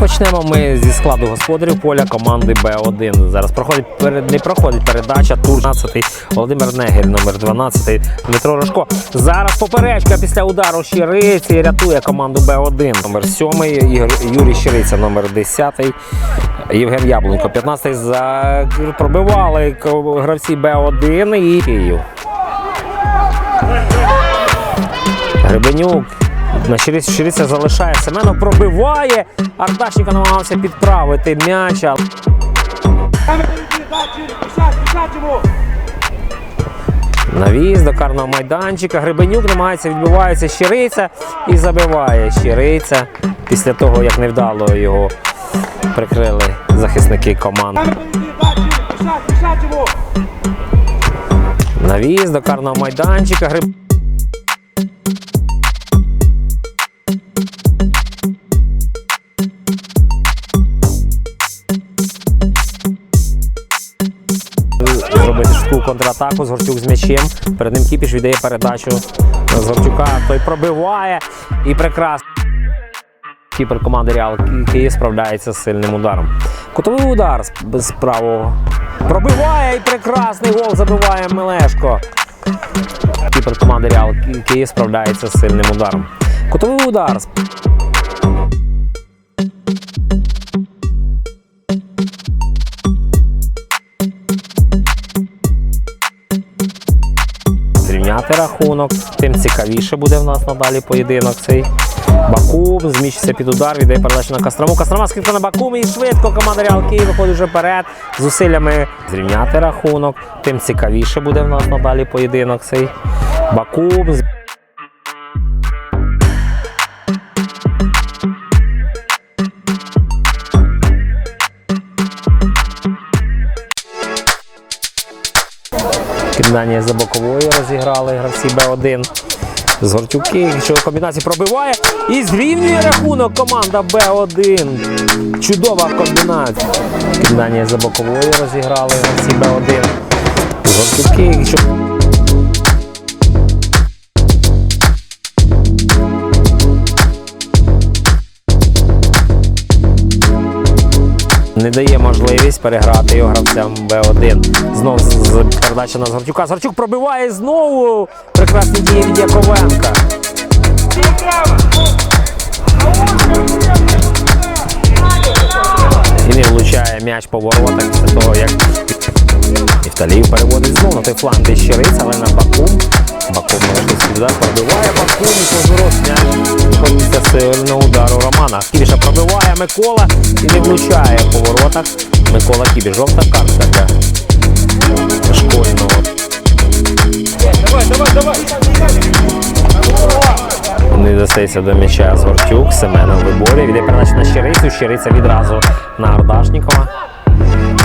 Почнемо ми зі складу господарів поля команди Б1. Зараз проходить перед- не проходить передача. Тур 12 Володимир Негель, номер 12 Дмитро Рожко. Зараз поперечка після удару Щириці рятує команду Б1. Номер 7 Ігор Юрій Щириця, номер 10 Євген Яблунько. 15 за пробивали гравці Б1 і Київ. Гребенюк. На Щириця залишає. Семенов пробиває. Ардашенко намагався підправити м'яч. Навіз до карного майданчика. Гребенюк намагається відбивається Щириця і забиває Щириця після того, як невдало його прикрили захисники команди. Навіз до карного майданчика. Гриб... Швидку контратаку. Згорчук з м'ячем. Перед ним Кіпіш віддає передачу на Згорчука. Той пробиває і прекрасно. Кіпер команди Реал Київ справляється з сильним ударом. Кутовий удар з- з правого. Пробиває і прекрасний гол забиває Мелешко. Кіпер команди Реал Київ справляється з сильним ударом. Кутовий удар. Зрівняти рахунок, тим цікавіше буде в нас надалі поєдинок цей. Бакум зміщиться під удар, віддає передачу на Кострому. Кострома скидка на Бакум і швидко команда Реал Київ виходить вже вперед зусиллями зрівняти рахунок, тим цікавіше буде в нас надалі поєдинок цей. Бакум з- за боковою розіграли гравці Б1. Згорчуки, що комбінації пробиває і зрівнює рахунок команда Б1. Чудова комбінація. Кидання за боковою розіграли гравці Б1. Згорчуки, що не дає можливість переграти його гравцям Б1. Знов передача на Згорчука. Згорчук пробиває знову. Прекрасні дії від Яковенка. І не влучає м'яч по воротах після того, як Іфталіїв переводить знову на той фланг, де щириць, але на Бакум. Бакум належить удар, пробиває Бакум і позорот м'яч. Сильного удару Романа. Кібіша пробиває Микола і не влучає по воротах. Микола Кібіш. Жовта картка для школьного. Не достається до м'яча Згортюк, Семена в виборі. Віде передачу на Щирицю. Щириця відразу на Ардашнікова.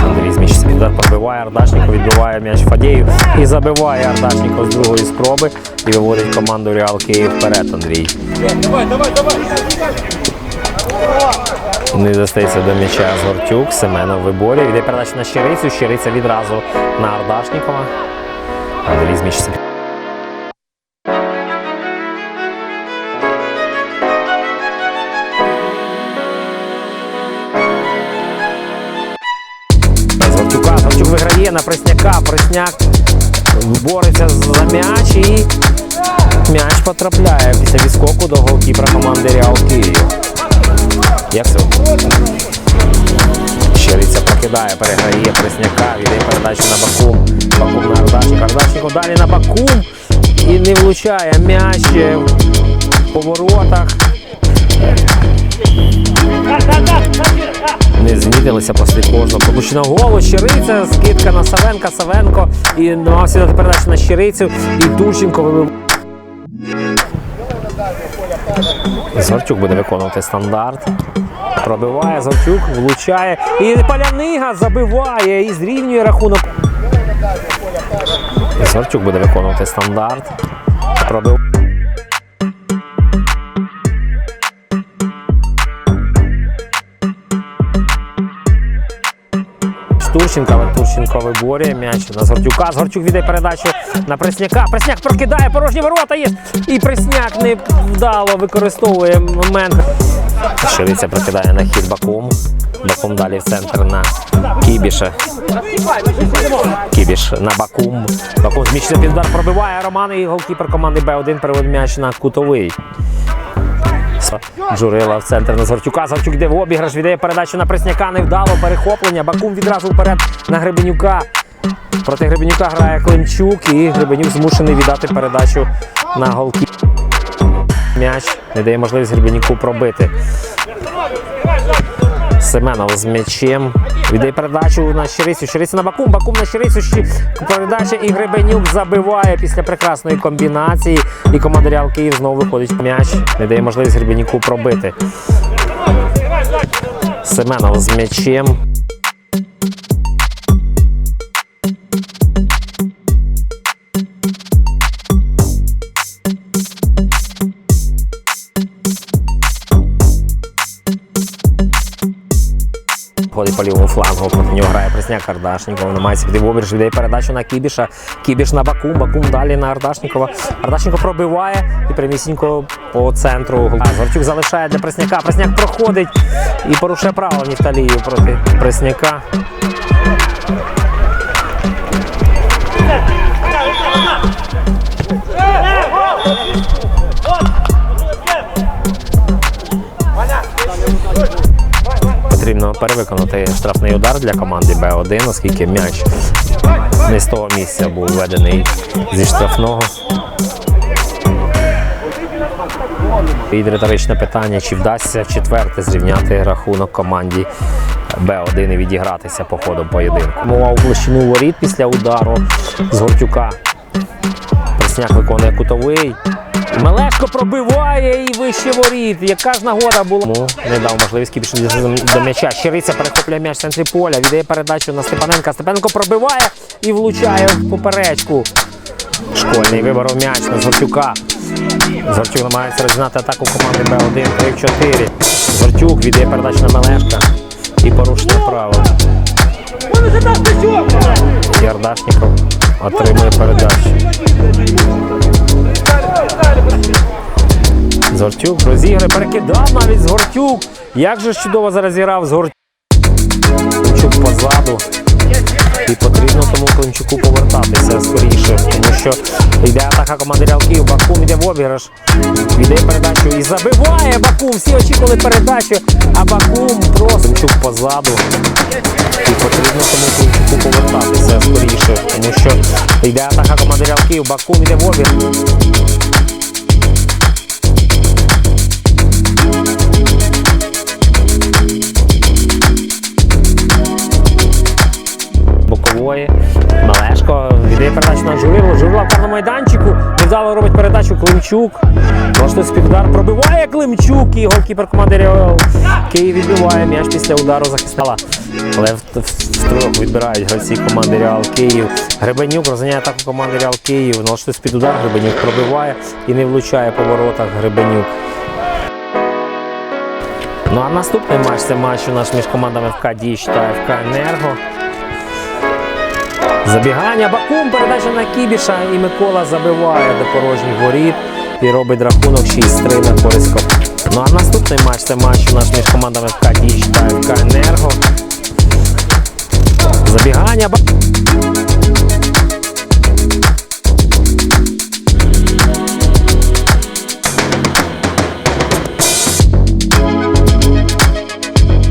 Андрій під удар, пробиває Ардашніку, відбиває м'яч Фадєєв і забиває Ардашніку з другої спроби і виводить команду Реал Київ вперед, Андрій. Не застається до м'яча Згортюк, Семенов в виборі. передача на Щирицю. Щириця відразу на Ардашнікова. Андрій зміщиться на Пресняка. Пресняк бореться за м'яч і м'яч потрапляє після відскоку до голкіпера команди Реал Київ. Як все? Щириця прокидає, переграє Пресняка, віддає передачу на Бакум. Бакум на Ардашник. Ардашник далі на Бакум. І не влучає м'яч по воротах. Не змітилися після кожного пропущеного голу. Щириця, скидка на Савенка, Савенко і дати передачу на Щирицю. І Турченко вибив. Згорчук буде виконувати стандарт. Пробиває Згорчук, влучає. І Палянига забиває і зрівнює рахунок. Згорчук буде виконувати стандарт. Пробив. Турченка, але Турченко виборює м'яч на Згорчука. Згорчук віддає передачу на Пресняка. Пресняк прокидає порожні ворота. Є. І Пресняк не вдало використовує момент. Щириця прикидає на хід Бакум. Бакум далі в центр на Кібіша. Кібіш на Бакум. Бакум зміщений під пробиває Роман і голкіпер команди Б1 переводить м'яч на кутовий. Джурила в центр на Згортюка. Згортюк йде в обіграш, віддає передачу на Пресняка. Невдало перехоплення. Бакум відразу вперед на Гребенюка. Проти Гребенюка грає Климчук і Гребенюк змушений віддати передачу на голки. М'яч не дає можливість Гребенюку пробити. Семенов з м'ячем. Віддає передачу на Щирицю. Щириця на Бакум. Бакум на Щирицю. Передача і Гребенюк забиває після прекрасної комбінації. І команда Реал Київ знову виходить м'яч. Не дає можливість Гребенюку пробити. Семенов з м'ячем. Ходить по лівому флангу, проти нього грає Пресняк Ардашніков. Намагається піти в обірж, віддає передачу на Кібіша. Кібіш на Бакум, Бакум далі на Ардашнікова. Ардашніков пробиває і прямісінько по центру. А, Зортюк залишає для Пресняка. Пресняк проходить і порушує право Нефталію проти Пресняка. Перевиконати штрафний удар для команди Б1, оскільки м'яч не з того місця був введений зі штрафного. І риторичне питання, чи вдасться четверте зрівняти рахунок команді Б1 і відігратися по ходу поєдинку. Мова у площину воріт після удару з Гортюка. Пресняк виконує кутовий. Мелешко пробиває і вище воріт. Яка ж нагода була? Йому не дав можливість більше до м'яча. Щириця перехоплює м'яч в центрі поля, віддає передачу на Степаненка. Степаненко пробиває і влучає в поперечку. Школьний виборов м'яч на Зортюка. Зортюк намагається розігнати атаку команди Б1 3-4. Зортюк віддає передачу на Мелешка і порушує право. Ярдашніков отримує передачу. Згортюк розіграє, перекидав навіть Згортюк. Як же чудово зараз зіграв Згортюк позаду. І потрібно тому Климчуку повертатися скоріше, тому що йде атака команди Реал Київ, Бакум йде в обіграш, віддає передачу і забиває Бакум. Всі очікували передачу, а Бакум просто Климчук позаду. І потрібно тому Климчуку повертатися скоріше, тому що йде атака команди Реал Київ, Бакум йде в обіграш. Віддає передачу на Журилу. Журила карному майданчику. Невдало робить передачу Климчук. Просто з-під удар пробиває Климчук і голкіпер команди Реал Київ відбиває м'яч після удару захиснала. Але втрьох відбирають гравці команди Реал Київ. Гребенюк розганяє атаку команди Реал Київ. Що з-під удар Гребенюк пробиває і не влучає по воротах Гребенюк. Ну а наступний матч це матч у нас між командами ФК Діч та ФК Енерго. Забігання Бакум, передача на Кібіша і Микола забиває до порожніх воріт і робить рахунок 6-3 на користь Ну а наступний матч це матч у нас між командами ФК Діч та ФК Енерго. Забігання Бак...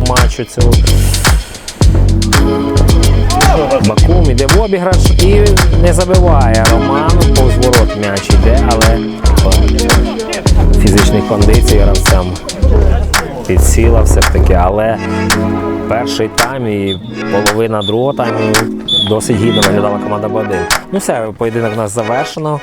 матчу цього. Бакум іде в обіграш і не забиває Роман. повзворот м'яч іде, але фізичній кондиції гравцям підсіла все ж таки. Але перший тайм і половина другого тайму досить гідно виглядала команда Б1. Ну все, поєдинок у нас завершено.